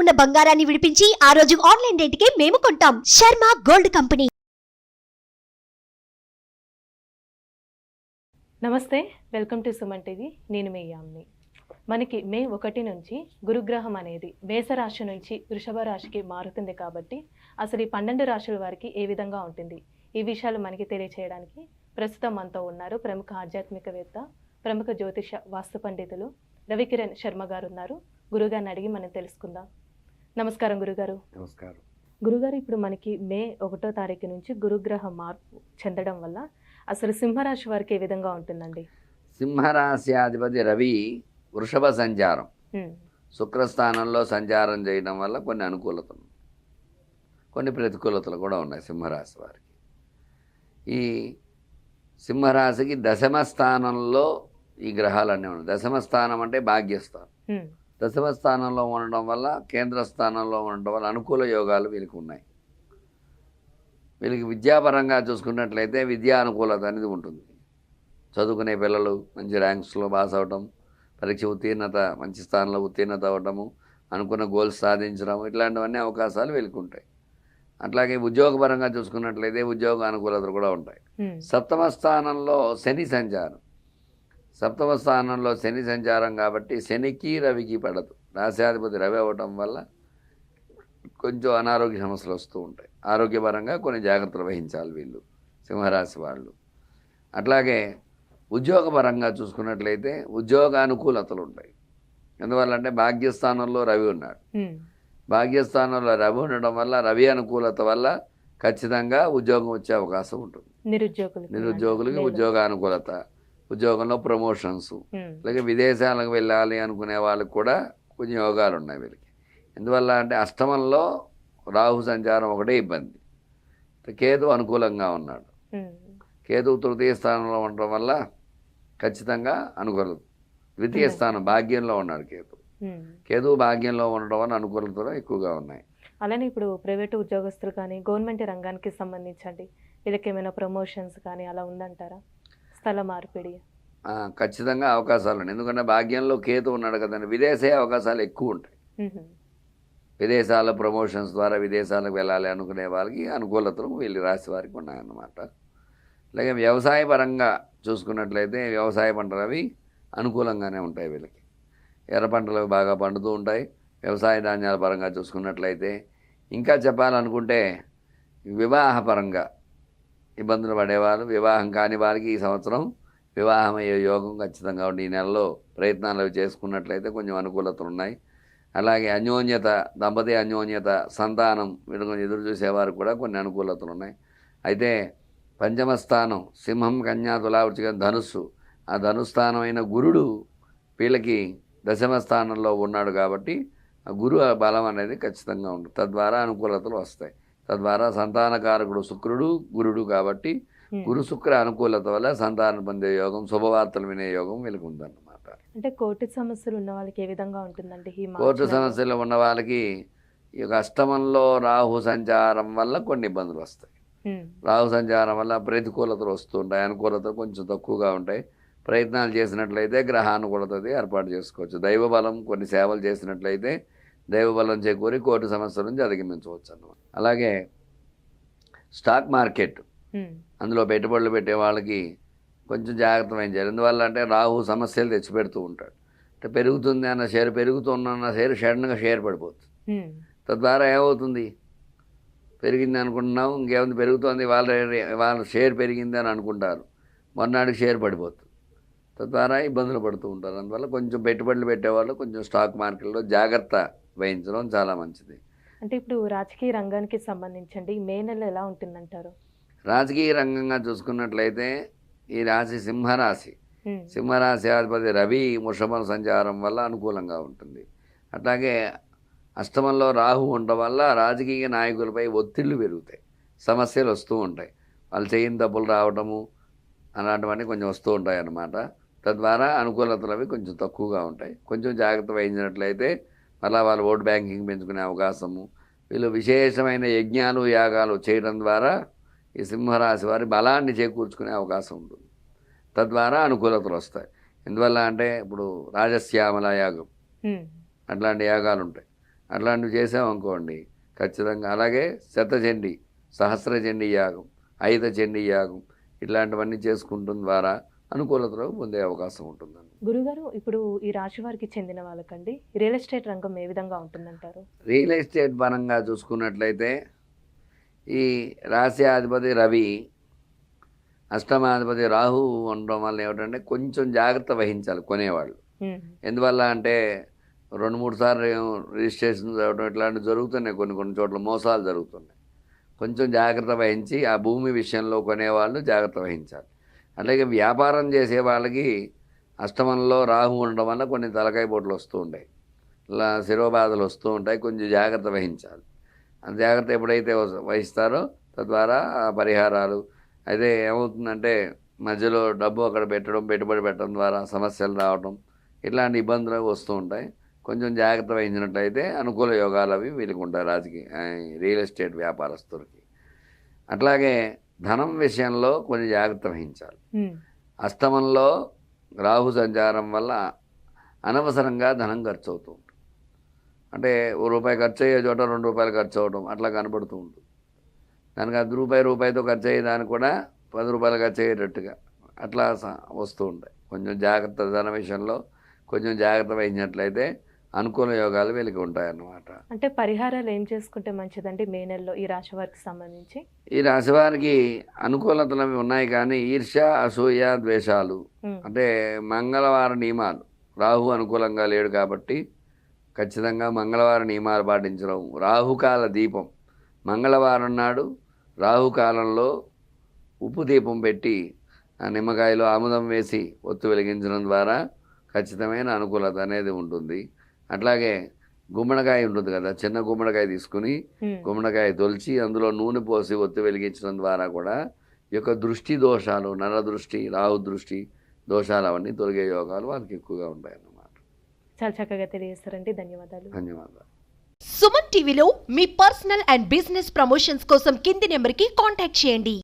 ఉన్న బంగారాన్ని విడిపించి ఆ రోజు ఆన్లైన్ రేటుకే మేము కొంటాం. Sharma gold company. నమస్తే వెల్కమ్ టు సుమన్ టీవీ. నేను మీ యామ్ని. మనకి మే ఒకటి నుంచి గురుగ్రహం అనేది మేషరాశి నుంచి వృషభ రాశికి మారుతుంది కాబట్టి అసలు ఈ పన్నెండు రాశుల వారికి ఏ విధంగా ఉంటుంది? ఈ విషయాలు మనకి తెలియచేయడానికి ప్రస్తుతం మనతో ఉన్నారు ప్రముఖ ఆధ్యాత్మికవేత్త ప్రముఖ జ్యోతిష వాస్తు పండితులు రవికిరణ్ శర్మ గారు ఉన్నారు. గురుగారిని అడిగి మనం తెలుసుకుందాం. నమస్కారం గురుగారు. నమస్కారం. గురుగారు ఇప్పుడు మనకి మే ఒకటో తారీఖు నుంచి గురుగ్రహ మార్పు చెందడం వల్ల అసలు సింహరాశి వారికి ఏ విధంగా ఉంటుందండి? సింహరాశ్యాధిపతి రవి వృషభ సంచారం. శుక్రస్థానంలో సంచారం చేయడం వల్ల కొన్ని అనుకూలతలు కొన్ని ప్రతికూలతలు కూడా ఉన్నాయి సింహరాశి వారికి. ఈ సింహరాశికి దశమ స్థానంలో ఈ గ్రహాలన్నీ ఉన్నాయి. దశమ స్థానం అంటే భాగ్యస్థానం. దశమ స్థానంలో ఉండడం వల్ల కేంద్ర స్థానంలో ఉండడం వల్ల అనుకూల యోగాలు వీళ్ళకి ఉన్నాయి. వీళ్ళకి విద్యాపరంగా చూసుకున్నట్లయితే విద్యా అనుకూలత అనేది ఉంటుంది. చదువుకునే పిల్లలు మంచి ర్యాంక్స్లో పాస్ అవటం పరీక్ష ఉత్తీర్ణత మంచి స్థానంలో ఉత్తీర్ణత అవ్వటము అనుకున్న గోల్స్ సాధించడం ఇట్లాంటివన్నీ అవకాశాలు వీళ్ళకి ఉంటాయి. అట్లాగే ఉద్యోగపరంగా చూసుకున్నట్లయితే ఉద్యోగ అనుకూలతలు కూడా ఉంటాయి. సప్తమ స్థానంలో శని సంచారం. సప్తమ స్థానంలో శని సంచారం కాబట్టి శనికి రవికి పడదు. రాశాధిపతి రవి అవ్వటం వల్ల కొంచెం అనారోగ్య సమస్యలు వస్తూ ఉంటాయి. ఆరోగ్యపరంగా కొన్ని జాగ్రత్తలు వహించాలి వీళ్ళు సింహరాశి వాళ్ళు. అట్లాగే ఉద్యోగపరంగా చూసుకున్నట్లయితే ఉద్యోగ అనుకూలతలు ఉంటాయి. ఎందువల్ల అంటే భాగ్యస్థానంలో రవి ఉన్నాడు. భాగ్యస్థానంలో రవి ఉండడం వల్ల రవి అనుకూలత వల్ల ఖచ్చితంగా ఉద్యోగం వచ్చే అవకాశం ఉంటుంది. నిరుద్యోగులు నిరుద్యోగులకి ఉద్యోగ అనుకూలత ఉద్యోగంలో ప్రమోషన్స్ ఉమ్, అలాగే విదేశాలకు వెళ్ళాలి అనుకునే వాళ్ళకి కూడా కొంచెం యోగాలు ఉన్నాయి వీళ్ళకి. ఎందువల్ల అంటే అష్టమంలో రాహు సంచారం ఒకటే ఇబ్బంది. కేతు అనుకూలంగా ఉన్నాడు. ఉమ్, కేతు తృతీయ స్థానంలో ఉండడం వల్ల ఖచ్చితంగా అనుకూలత. ద్వితీయ స్థానం భాగ్యంలో ఉన్నాడు కేతు. కేతు భాగ్యంలో ఉండడం వల్ల అనుకూలతలు ఎక్కువగా ఉన్నాయి. అలానే ఇప్పుడు ప్రైవేటు ఉద్యోగస్తులు కానీ గవర్నమెంట్ రంగానికి సంబంధించండి వీళ్ళకి ఏమైనా ప్రమోషన్స్ కానీ అలా ఉందంటారా? స్థల మార్పిడి. ఖచ్చితంగా అవకాశాలు ఉన్నాయి. ఎందుకంటే భాగ్యంలో కేతు ఉన్నాడు కదండి విదేశీ అవకాశాలు ఎక్కువ ఉంటాయి. విదేశాల ప్రమోషన్స్ ద్వారా విదేశాలకు వెళ్ళాలి అనుకునే వాళ్ళకి అనుకూలతలు వీళ్ళు రాశి వారికి ఉన్నాయన్నమాట. అలాగే వ్యవసాయ పరంగా చూసుకున్నట్లయితే వ్యవసాయ పంటలు అవి అనుకూలంగానే ఉంటాయి వీళ్ళకి. ఎర్ర పంటలు బాగా పండుతూ ఉంటాయి. వ్యవసాయ ధాన్యాల పరంగా చూసుకున్నట్లయితే ఇంకా చెప్పాలనుకుంటే వివాహ పరంగా ఇబ్బందులు పడేవారు. వివాహం కాని వారికి ఈ సంవత్సరం వివాహం అయ్యే యోగం ఖచ్చితంగా ఉండి ఈ నెలలో ప్రయత్నాలు అవి చేసుకున్నట్లయితే కొంచెం అనుకూలతలు ఉన్నాయి. అలాగే అన్యోన్యత దంపతి అన్యోన్యత సంతానం వీళ్ళు ఎదురు చూసేవారు కూడా కొన్ని అనుకూలతలు ఉన్నాయి. అయితే పంచమ స్థానం సింహం కన్యా తులావృచిక ధనుస్సు. ఆ ధనుస్థానం అయిన గురుడు వీళ్ళకి దశమ స్థానంలో ఉన్నాడు కాబట్టి ఆ గురు బలం అనేది ఖచ్చితంగా ఉంటుంది తద్వారా అనుకూలతలు వస్తాయి. తద్వారా సంతానకారకుడు శుక్రుడు గురుడు కాబట్టి ఉమ్. గురు శుక్ర అనుకూలత వల్ల సంతానం పొందే యోగం శుభవార్తలు వినే యోగం వీళ్ళకి ఉందన్నమాట. అంటే కోర్టు సమస్యలు ఉన్న వాళ్ళకి ఏ విధంగా ఉంటుందండి కోర్టు? సమస్యలు ఉన్న వాళ్ళకి ఈ యొక్క అష్టమంలో రాహు సంచారం వల్ల కొన్ని ఇబ్బందులు వస్తాయి. ఉమ్, రాహు సంచారం వల్ల ప్రతికూలతలు వస్తుంటాయి అనుకూలతలు కొంచెం తక్కువగా ఉంటాయి. ప్రయత్నాలు చేసినట్లయితే గ్రహానుకూలత ఏర్పాటు చేసుకోవచ్చు. దైవ బలం కొన్ని సేవలు చేసినట్లయితే దైవ బలం చేకూరి కోర్టు సమస్యల నుంచి అధిగమించవచ్చు అన్నమాట. అలాగే స్టాక్ మార్కెట్ అందులో పెట్టుబడులు పెట్టే వాళ్ళకి కొంచెం జాగ్రత్త వహించాలి. ఎందువల్ల అంటే రాహు సమస్యలు తెచ్చిపెడుతూ ఉంటాడు. అంటే పెరుగుతుంది అన్న షేర్ పెరుగుతున్న షేర్ సడన్గా షేర్ పడిపోతుంది. తద్వారా ఏమవుతుంది? పెరిగింది అనుకుంటున్నాం ఇంకేముంది? పెరుగుతోంది వాళ్ళ వాళ్ళ షేర్ పెరిగింది అని అనుకుంటారు. మొన్నటికి షేర్ పడిపోతుంది. తద్వారా ఇబ్బందులు పడుతూ ఉంటారు. అందువల్ల కొంచెం పెట్టుబడులు పెట్టేవాళ్ళు కొంచెం స్టాక్ మార్కెట్లో జాగ్రత్త వహించడం చాలా మంచిది. అంటే ఇప్పుడు రాజకీయ రంగానికి సంబంధించండి మే నెల ఎలా ఉంటుందంటారు? రాజకీయ రంగంగా చూసుకున్నట్లయితే ఈ రాశి సింహరాశి. సింహరాశి అధిపతి రవి వృషభం సంచారం వల్ల అనుకూలంగా ఉంటుంది. అట్లాగే అష్టమంలో రాహు ఉండడం వల్ల రాజకీయ నాయకులపై ఒత్తిళ్ళు పెరుగుతాయి. సమస్యలు వస్తూ ఉంటాయి. వాళ్ళు చేయని తప్పులు రావటము అలాంటివన్నీ కొంచెం వస్తూ ఉంటాయి అన్నమాట తద్వారా అనుకూలతలు అవి కొంచెం తక్కువగా ఉంటాయి. కొంచెం జాగ్రత్త వహించినట్లయితే మళ్ళా వాళ్ళు ఓటు బ్యాంకింగ్ పెంచుకునే అవకాశము వీళ్ళు విశేషమైన యజ్ఞాలు యాగాలు చేయడం ద్వారా ఈ సింహరాశి వారి బలాన్ని చేకూర్చుకునే అవకాశం ఉంటుంది. తద్వారా అనుకూలతలు వస్తాయి. ఎందువల్ల అంటే ఇప్పుడు రాజశ్యామల యాగం. అట్లాంటి యాగాలు ఉంటాయి అట్లాంటివి చేసామనుకోండి ఖచ్చితంగా. అలాగే శతచండి సహస్రచండీ యాగం ఐద చండీ యాగం ఇట్లాంటివన్నీ చేసుకుంటున్న ద్వారా అనుకూలతలో పొందే అవకాశం ఉంటుందండి. గురుగారు ఇప్పుడు ఈ రాశి వారికి చెందిన వాళ్ళకండి రియల్ ఎస్టేట్ రంగం ఏ విధంగా ఉంటుందంటారు? రియల్ ఎస్టేట్ పరంగా చూసుకున్నట్లయితే ఈ రాశి అధిపతి రవి అష్టమాధిపతి రాహు ఉండడం వల్ల ఏమిటంటే కొంచెం జాగ్రత్త వహించాలి కొనేవాళ్ళు. ఎందువల్ల అంటే రెండు మూడు సార్లు రిజిస్ట్రేషన్ జరగడం ఇట్లాంటివి జరుగుతున్నాయి కొన్ని కొన్ని చోట్ల మోసాలు జరుగుతున్నాయి. కొంచెం జాగ్రత్త వహించి ఆ భూమి విషయంలో కొనేవాళ్ళు జాగ్రత్త వహించాలి. అలాగే వ్యాపారం చేసే వాళ్ళకి అష్టమంలో రాహు ఉండడం వల్ల కొన్ని తలకాయ బోట్లు వస్తూ ఉంటాయి. ఇలా శిరోబాధలు వస్తూ ఉంటాయి. కొంచెం జాగ్రత్త వహించాలి. ఆ జాగ్రత్త ఎప్పుడైతే వహిస్తారో తద్వారా పరిహారాలు. అయితే ఏమవుతుందంటే మధ్యలో డబ్బు అక్కడ పెట్టడం పెట్టుబడి పెట్టడం ద్వారా సమస్యలు రావడం ఇట్లాంటి ఇబ్బందులు వస్తూ ఉంటాయి. కొంచెం జాగ్రత్త వహించినట్లయితే అనుకూల యోగాలు అవి వీళ్ళకి ఉంటాయి రాజకీయ రియల్ ఎస్టేట్ వ్యాపారస్తులకి. అట్లాగే ధనం విషయంలో కొన్ని జాగ్రత్త వహించాలి. అస్తమంలో రాహు సంచారం వల్ల అనవసరంగా ధనం ఖర్చు అవుతూ ఉంటుంది. అంటే ఓ రూపాయి ఖర్చు అయ్యే చోట రెండు రూపాయలు ఖర్చు అవడం అట్లా కనబడుతూ ఉంటుంది. దానికి అది రూపాయి రూపాయితో ఖర్చు అయ్యేదానికి కూడా పది రూపాయలు ఖర్చు అయ్యేటట్టుగా అట్లా వస్తూ ఉంటాయి. కొంచెం జాగ్రత్త ధన విషయంలో కొంచెం జాగ్రత్త వహించినట్లయితే అనుకూల యోగాలు వీళ్ళకి ఉంటాయన్నమాట. అంటే పరిహారాలు ఏం చేసుకుంటే మంచిదండి మే నెలలో ఈ రాశి వారికి సంబంధించి? ఈ రాశి వారికి అనుకూలతలు అవి ఉన్నాయి కానీ ఈర్ష్య అసూయ ద్వేషాలు. అంటే మంగళవార నియమాలు. రాహు అనుకూలంగా లేడు కాబట్టి ఖచ్చితంగా మంగళవార నియమాలు పాటించడం. రాహుకాల దీపం. మంగళవారం నాడు రాహుకాలంలో ఉప్పు దీపం పెట్టి ఆ నిమ్మకాయలో ఆముదం వేసి ఒత్తు వెలిగించడం ద్వారా ఖచ్చితమైన అనుకూలత అనేది ఉంటుంది. అట్లాగే గుమ్మడికాయ ఉంటుంది కదా చిన్న గుమ్మడికాయ తీసుకుని గుమ్మడికాయ తొలిచి అందులో నూనె పోసి ఒత్తి వెలిగించడం ద్వారా కూడా ఈ యొక్క దృష్టి దోషాలు నర దృష్టి రాహు దృష్టి దోషాలు అవన్నీ తొలగే యోగాలు వాళ్ళకి ఎక్కువగా ఉంటాయి అన్నమాట చాలా చక్కగా తెలియజేస్తారండి. ధన్యవాదాలు. ధన్యవాదాలు. సుమన్ టీవీలో మీ పర్సనల్ అండ్ బిజినెస్ ప్రమోషన్స్ కోసం కింది నెంబర్కి కాంటాక్ట్ చేయండి.